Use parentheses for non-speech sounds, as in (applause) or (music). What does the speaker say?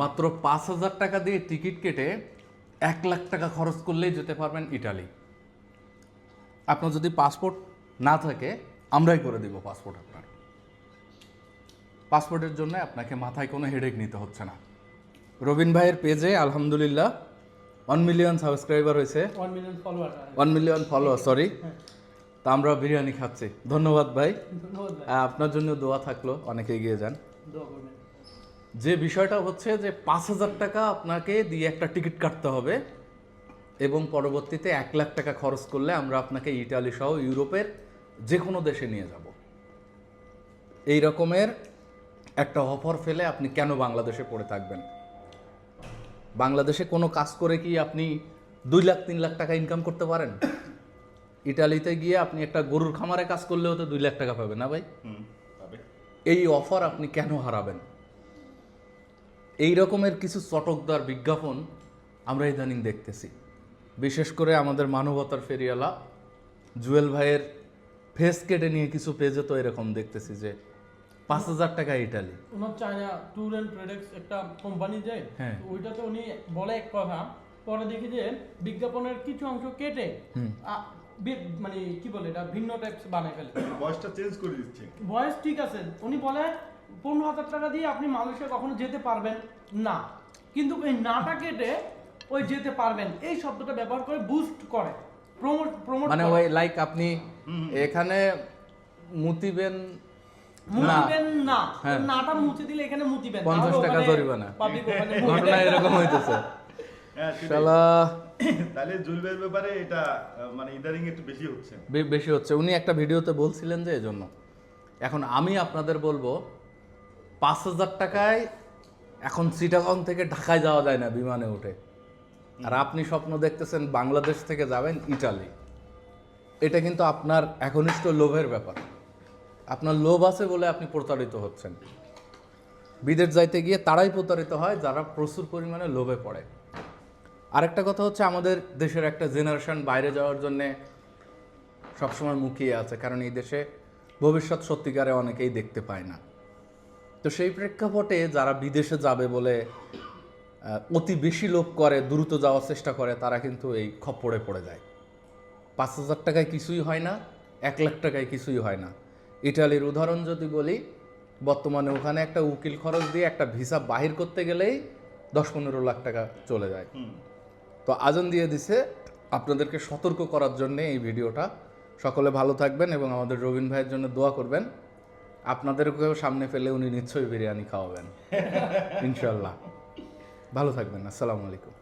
মাত্র পাঁচ হাজার টাকা দিয়ে টিকিট কেটে এক লাখ টাকা খরচ করলেই যেতে পারবেন ইটালি। আপনার যদি পাসপোর্ট না থাকে আমরাই করে দিব পাসপোর্ট আপনার। পাসপোর্টের জন্য আপনাকে মাথায় কোনো হেডেক নিতে হচ্ছে না। রবিন ভাইয়ের পেজে আলহামদুলিল্লাহ ওয়ান মিলিয়ন সাবস্ক্রাইবার হয়েছে। One million follower one million follower sorry তা আমরা বিরিয়ানি খাচ্ছি। ধন্যবাদ ভাই। আপনার জন্য দোয়া থাকল অনেকে এগিয়ে যান। দোয়া করবেন। যে বিষয়টা হচ্ছে যে পাঁচ হাজার টাকা আপনাকে দিয়ে একটা টিকিট কাটতে হবে এবং পরবর্তীতে এক লাখ টাকা খরচ করলে আমরা আপনাকে ইটালি সহ ইউরোপের যে কোনো দেশে নিয়ে যাব। এই রকমের একটা অফার ফেলে আপনি কেন বাংলাদেশে পড়ে থাকবেন? বাংলাদেশে কোনো কাজ করে কি আপনি দুই লাখ তিন লাখ টাকা ইনকাম করতে পারেন? ইটালিতে গিয়ে আপনি একটা গরুর খামারে কাজ করলেও তো দুই লাখ টাকা পাবেন না ভাই? এই অফার আপনি কেন হারাবেন? এই রকমের কিছু চটকদার বিজ্ঞাপন আমরা ইদানিং দেখতেছি। বিশেষ করে আমাদের মানবতার ফেরিয়ালা জুয়েল ভাইয়ের ফেস কেটে নিয়ে কিছু পেজে তো এরকম দেখতেছি যে পাঁচ হাজার টাকা Italy owner China tour and products একটা কোম্পানি যায় হ্যাঁ। ওইটাতে উনি বলে এক কথা পরে দেখি যে বিজ্ঞাপনের কিছু অংশ কেটে মানে কি বলে এটা ভিন্ন টাইপস বানায় ফেলে। ভয়েসটা চেঞ্জ করে দিচ্ছে। ভয়েস ঠিক আছে উনি বলে পনেরো হাজার টাকা দিয়ে আপনি মালয়েশিয়া কখনো যেতে পারবেন না। কিন্তু এই নাটা কেটে ওই যেতে পারবেন। এই শব্দটা ব্যবহার করে বুস্ট করে। প্রমোট প্রমোট মানে ওই লাইক আপনি এখানে মুতিবেন মুতিবেন না। হ্যাঁ। নাটা মুছে দিলে এখানে মুতিবেন। 50 টাকা জরিমানা। পাবলিক ওখানে (laughs) ঘটনা এরকম হইতেছে। হ্যাঁ শালা তাহলে জুলবের ব্যাপারে এটা মানে ইদারিং একটু বেশি হচ্ছে। বেশি হচ্ছে। উনি একটা ভিডিওতে বলছিলেন যে এজন্য। এখন আমি আপনাদের বলব পাঁচ হাজার টাকায় এখন সিটাগং থেকে ঢাকায় যাওয়া যায় না বিমানে উঠে। আর আপনি স্বপ্ন দেখতেছেন বাংলাদেশ থেকে যাবেন ইটালি। এটা কিন্তু আপনার একনিষ্ঠ লোভের ব্যাপার। আপনার লোভ আছে বলে আপনি প্রতারিত হচ্ছেন। বিদেশ যাইতে গিয়ে তারাই প্রতারিত হয় যারা প্রচুর পরিমাণে লোভে পড়ে। আরেকটা কথা হচ্ছে আমাদের দেশের একটা জেনারেশন বাইরে যাওয়ার জন্যে সবসময় মুখিয়ে আছে কারণ এই দেশে ভবিষ্যৎ সত্যিকারে অনেকেই দেখতে পায় না। তো সেই প্রেক্ষাপটে যারা বিদেশে যাবে বলে অতি বেশি লোভ করে দ্রুত যাওয়ার চেষ্টা করে তারা কিন্তু এই খপ্পড়ে পড়ে যায়। পাঁচ হাজার টাকায় কিছুই হয় না এক লাখ টাকায় কিছুই হয় না। ইটালির উদাহরণ যদি বলি বর্তমানে ওখানে একটা উকিল খরচ দিয়ে একটা ভিসা বাহির করতে গেলেই দশ পনেরো লাখ টাকা চলে যায়। তো আজন দিয়ে দিছে আপনাদেরকে সতর্ক করার জন্য এই ভিডিওটা। সকলে ভালো থাকবেন এবং আমাদের রবিন ভাইয়ের জন্য দোয়া করবেন। আপনাদেরকেও সামনে ফেলে উনি নিশ্চয়ই বিরিয়ানি খাওয়াবেন। (laughs) ইনশাল্লাহ ভালো থাকবেন আসসালামু আলাইকুম।